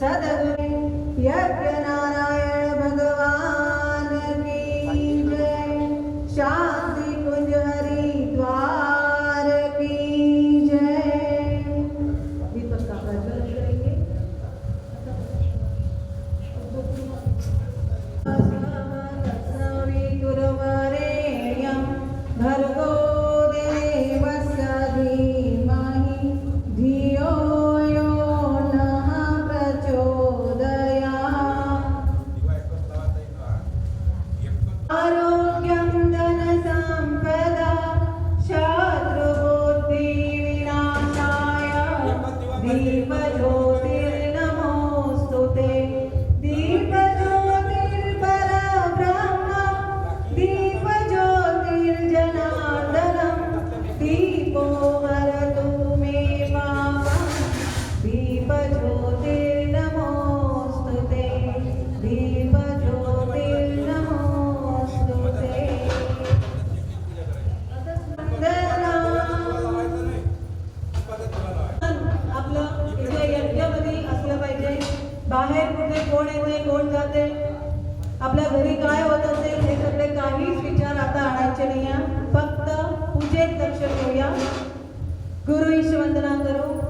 Sadhguru, yeah, yeah. बाहेर कुठे कोण येते कोण जाते? आपल्या घरी काय होत असेल हे सगळे काहीच विचार आता आणायचे नाही. फक्त पूजेत दर्शन घेऊया गुरु ईश्वंदना करू.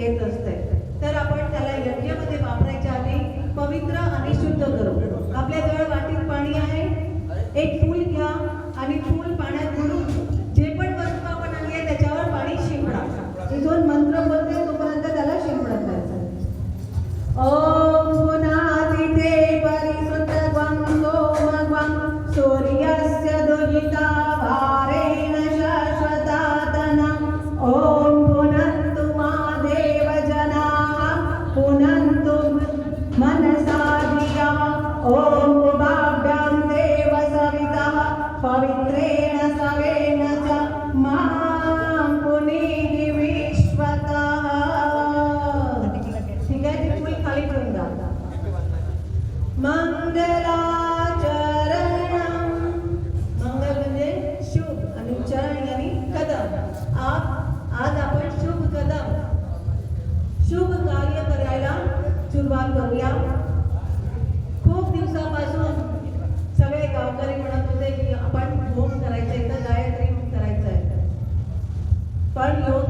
येत असते. तर आपण त्याला यज्ञामध्ये वापरायच्या आधी पवित्र आणि शुद्ध करू. आपल्या जवळ वाटीत पाणी आहे. एक सुरुवात करूया. खूप दिवसापासून सगळे गावकरी म्हणत होते की आपण होम करायचं आहे तर गायत्री करायचं आहे पण योग